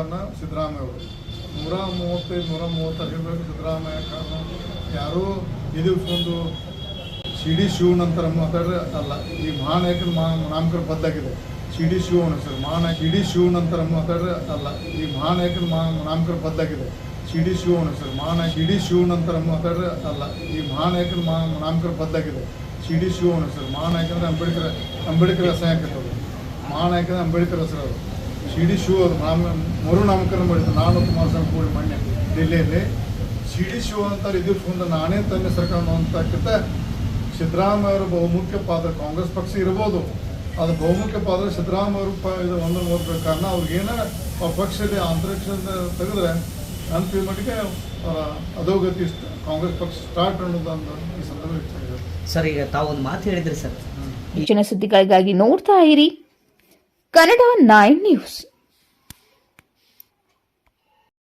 ಕಾರಣ ಸಿದ್ದರಾಮಯ್ಯ ಅವರು. ನೂರ ಮೂವತ್ತೈದು ನೂರ ಮೂವತ್ತಾರು ಹೇಳಬೇಕು ಸಿದ್ದರಾಮಯ್ಯ, ಕಾರಣ, ಯಾರೂ ಎದುರಿಸ್ಕೊಂಡು ಸಿ ಡಿ ಶಿವನಂತರ ಮಾತಾಡಿದ್ರೆ ಅಲ್ಲ, ಈ ಮಹಾನಾಯಕನ ಮಹಾ ನಾಮಕರಣ ಬದ್ದಾಗಿದೆ ಸಿ ಡಿ ಶಿವಣ್ಣ ಸರ್, ಮಹಾನಾಯಕ ಸಿ ಡಿ ಶಿವನಂತರ ಮಾತಾಡಿದ್ರೆ ಅಲ್ಲ, ಈ ಮಹಾನಾಯಕನ ಮಹಾ ನಾಮಕರಣ ಬದ್ದಾಗಿದೆ ಸಿ ಡಿ ಶಿವಣ್ಣ ಸರ್, ಮಹಾನಾಯಕ ಸಿ ಡಿ ಶಿವನಂತರ ಮಾತಾಡಿದ್ರೆ ಅಲ್ಲ, ಈ ಮಹಾನಾಯಕನ ಮಹಾ ನಾಮಕರಣ ಬದ್ದಾಗಿದೆ ಸಿ ಡಿ ಶಿವಣ್ಣ ಸರ್ ಮಹಾನಾಯಕ ಅಂದರೆ ಅಂಬೇಡ್ಕರ್ ಅಂಬೇಡ್ಕರ್ ಹೆಸರು ಮಹಾನಾಯಕ ಅಂದ್ರೆ ಅಂಬೇಡ್ಕರ್ ಹೆಸರು ಅದು ಸಿ ಡಿ ಶಿವ ಅದು ನಾಮ ಮರು ನಾಮಕರಣ ಮಾಡಿದ್ದು ನಾನು ಕುಮಾರಸ್ವಾಮಿ ಕೂಡಿ ಮೊನ್ನೆ ಡೆಲ್ಲಿಯಲ್ಲಿ ಸಿ ಡಿ ಶಿವ ಅಂತ ಮುಂದೆ ನಾನೇ ತನ್ನ ಸರ್ಕಾರ ಅಂತಕ್ಕಿಂತ ಸಿದ್ದರಾಮಯ್ಯ ಅವರು ಬಹುಮುಖ್ಯ ಪಾತ್ರ ಕಾಂಗ್ರೆಸ್ ಪಕ್ಷ ಇರ್ಬೋದು. ಅದು ಬಹುಮುಖ್ಯ ಪಾತ್ರ ಸಿದ್ದರಾಮಯ್ಯ ಅವರು ಪ ಇದು ಒಂದು ಓದ್ಬೇಕು ಕಾರಣ ಅವ್ರಿಗೇನ ಆ ಪಕ್ಷದಲ್ಲಿ ಅಂತರಿಕ್ಷ ತೆಗೆದ್ರೆ ಅಂತಿಮ ಮಟ್ಟಿಗೆ ಅವರ ಅಧೋಗತಿ ಕಾಂಗ್ರೆಸ್ ಪಕ್ಷ ಸ್ಟಾರ್ಟ್ ಅನ್ನೋದೊಂದು ಈ ಸಂದರ್ಭ ಸರ್ ಈಗ ತಾವು ಒಂದು ಮಾತು ಹೇಳಿದ್ರಿ ಸರ್. ಹೆಚ್ಚಿನ ಸುದ್ದಿಗಳಿಗಾಗಿ ನೋಡ್ತಾ ಇರಿ. Kannada nine news